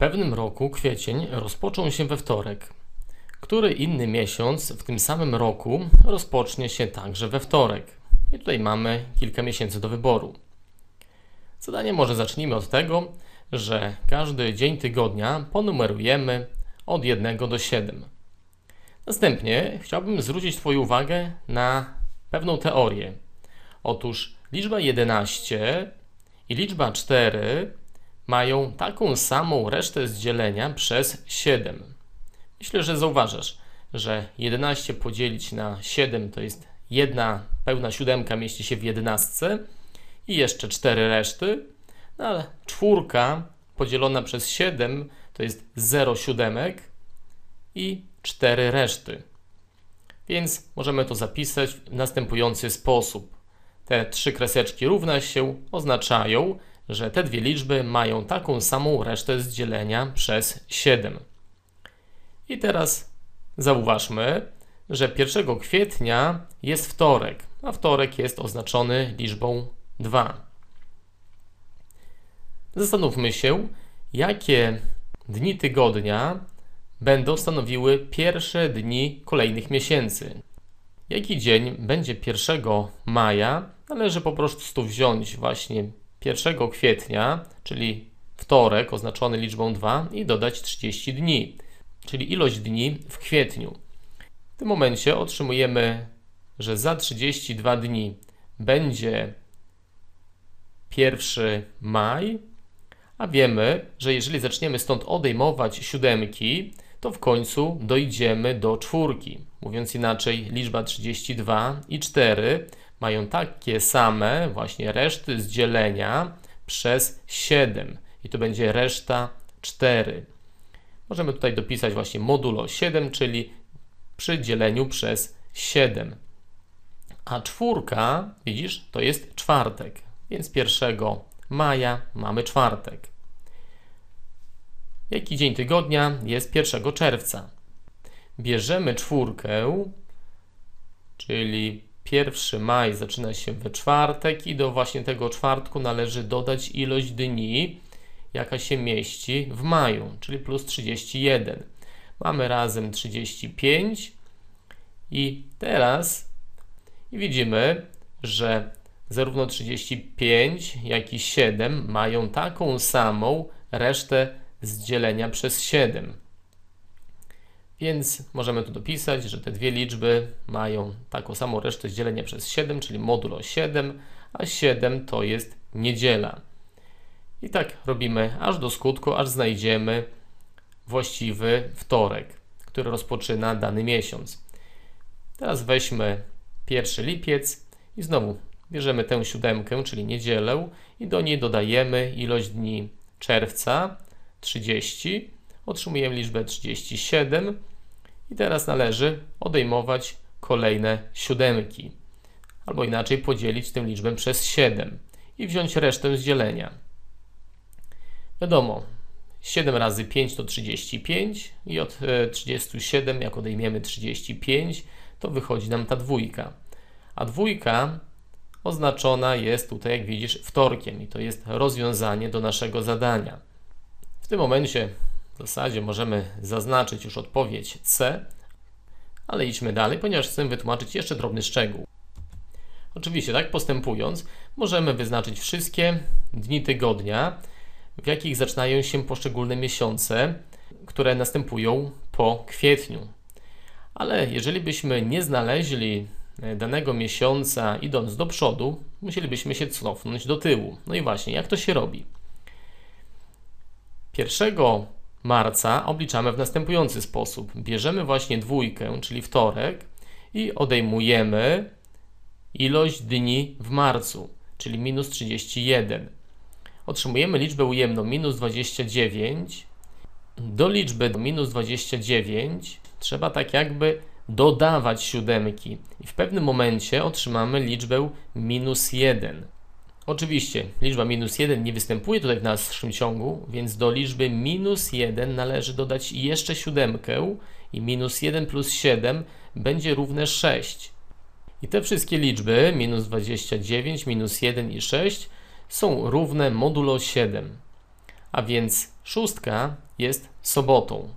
pewnym roku kwiecień rozpoczął się we wtorek. Który inny miesiąc w tym samym roku rozpocznie się także we wtorek? I tutaj mamy kilka miesięcy do wyboru. Zadanie może zacznijmy od tego, że każdy dzień tygodnia ponumerujemy od 1 do 7. Następnie chciałbym zwrócić Twoją uwagę na pewną teorię. Otóż liczba 11 i liczba 4 mają taką samą resztę z dzielenia przez 7. Myślę, że zauważasz, że 11 podzielić na 7 to jest jedna pełna siódemka mieści się w 11 i jeszcze 4 reszty, no ale czwórka podzielona przez 7 to jest 0 siódemek i 4 reszty. Więc możemy to zapisać w następujący sposób. Te trzy kreseczki równa się oznaczają, że te dwie liczby mają taką samą resztę z dzielenia przez 7. I teraz zauważmy, że 1 kwietnia jest wtorek, a wtorek jest oznaczony liczbą 2. Zastanówmy się, jakie dni tygodnia będą stanowiły pierwsze dni kolejnych miesięcy. Jaki dzień będzie 1 maja? Należy po prostu wziąć właśnie 1 kwietnia, czyli wtorek oznaczony liczbą 2 i dodać 30 dni, czyli ilość dni w kwietniu. W tym momencie otrzymujemy, że za 32 dni będzie 1 maj, a wiemy, że jeżeli zaczniemy stąd odejmować siódemki, to w końcu dojdziemy do czwórki. Mówiąc inaczej, liczba 32 i 4 mają takie same właśnie reszty z dzielenia przez 7 i to będzie reszta 4. Możemy tutaj dopisać właśnie modulo 7, czyli przy dzieleniu przez 7. A czwórka, widzisz, to jest czwartek, więc 1 maja mamy czwartek. Jaki dzień tygodnia jest 1 czerwca? Bierzemy czwórkę, czyli 1 maj zaczyna się we czwartek i do właśnie tego czwartku należy dodać ilość dni, jaka się mieści w maju, czyli plus 31. Mamy razem 35 i teraz widzimy, że zarówno 35, jak i 7 mają taką samą resztę z dzielenia przez 7. Więc możemy tu dopisać, że te dwie liczby mają taką samą resztę dzielenia przez 7, czyli modulo 7, a 7 to jest niedziela. I tak robimy aż do skutku, aż znajdziemy właściwy wtorek, który rozpoczyna dany miesiąc. Teraz weźmy pierwszy lipiec i znowu bierzemy tę siódemkę, czyli niedzielę i do niej dodajemy ilość dni czerwca, 30, otrzymujemy liczbę 37 i teraz należy odejmować kolejne siódemki, albo inaczej podzielić tę liczbę przez 7 i wziąć resztę z dzielenia. Wiadomo, 7 razy 5 to 35 i od 37 e, jak odejmiemy 35 to wychodzi nam ta dwójka. A dwójka oznaczona jest tutaj, jak widzisz, wtorkiem i to jest rozwiązanie do naszego zadania. W tym momencie w zasadzie możemy zaznaczyć już odpowiedź C, ale idźmy dalej, ponieważ chcę wytłumaczyć jeszcze drobny szczegół. Oczywiście, tak postępując, możemy wyznaczyć wszystkie dni tygodnia, w jakich zaczynają się poszczególne miesiące, które następują po kwietniu. Ale jeżeli byśmy nie znaleźli danego miesiąca idąc do przodu, musielibyśmy się cofnąć do tyłu. No i właśnie, jak to się robi? 1 marca obliczamy w następujący sposób. Bierzemy właśnie dwójkę, czyli wtorek i odejmujemy ilość dni w marcu, czyli minus 31. Otrzymujemy liczbę ujemną minus 29. Do liczby minus 29 trzeba tak jakby dodawać siódemki i w pewnym momencie otrzymamy liczbę minus 1. Oczywiście liczba minus 1 nie występuje tutaj w naszym ciągu, więc do liczby minus 1 należy dodać jeszcze siódemkę i minus 1 plus 7 będzie równe 6. I te wszystkie liczby, minus 29, minus 1 i 6, są równe modulo 7. A więc szóstka jest sobotą.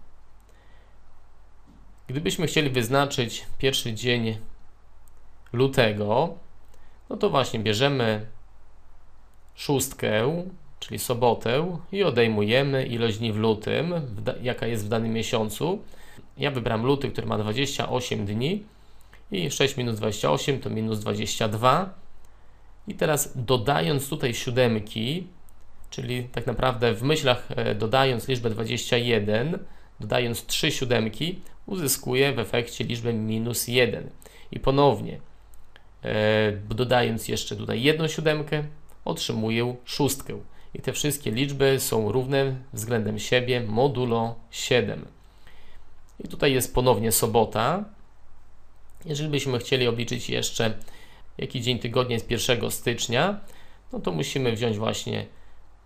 Gdybyśmy chcieli wyznaczyć pierwszy dzień lutego, no to właśnie bierzemy szóstkę, czyli sobotę i odejmujemy ilość dni w lutym, jaka jest w danym miesiącu. Ja wybrałem luty, który ma 28 dni i 6 minus 28 to minus 22. I teraz dodając tutaj siódemki, czyli tak naprawdę w myślach e, dodając liczbę 21, dodając 3 siódemki, uzyskuję w efekcie liczbę minus 1. I ponownie, e, dodając jeszcze tutaj jedną siódemkę, otrzymuję szóstkę. I te wszystkie liczby są równe względem siebie modulo 7. I tutaj jest ponownie sobota. Jeżeli byśmy chcieli obliczyć jeszcze jaki dzień tygodnia jest 1 stycznia, no to musimy wziąć właśnie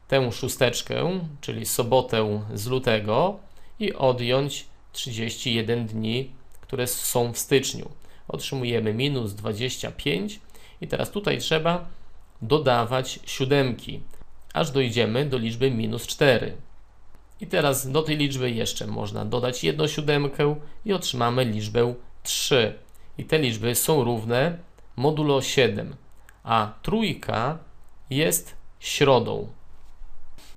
tę szósteczkę, czyli sobotę z lutego i odjąć 31 dni, które są w styczniu. Otrzymujemy minus 25 i teraz tutaj trzeba dodawać siódemki, aż dojdziemy do liczby minus 4. I teraz do tej liczby jeszcze można dodać jedną siódemkę i otrzymamy liczbę 3. I te liczby są równe modulo 7, a trójka jest środą.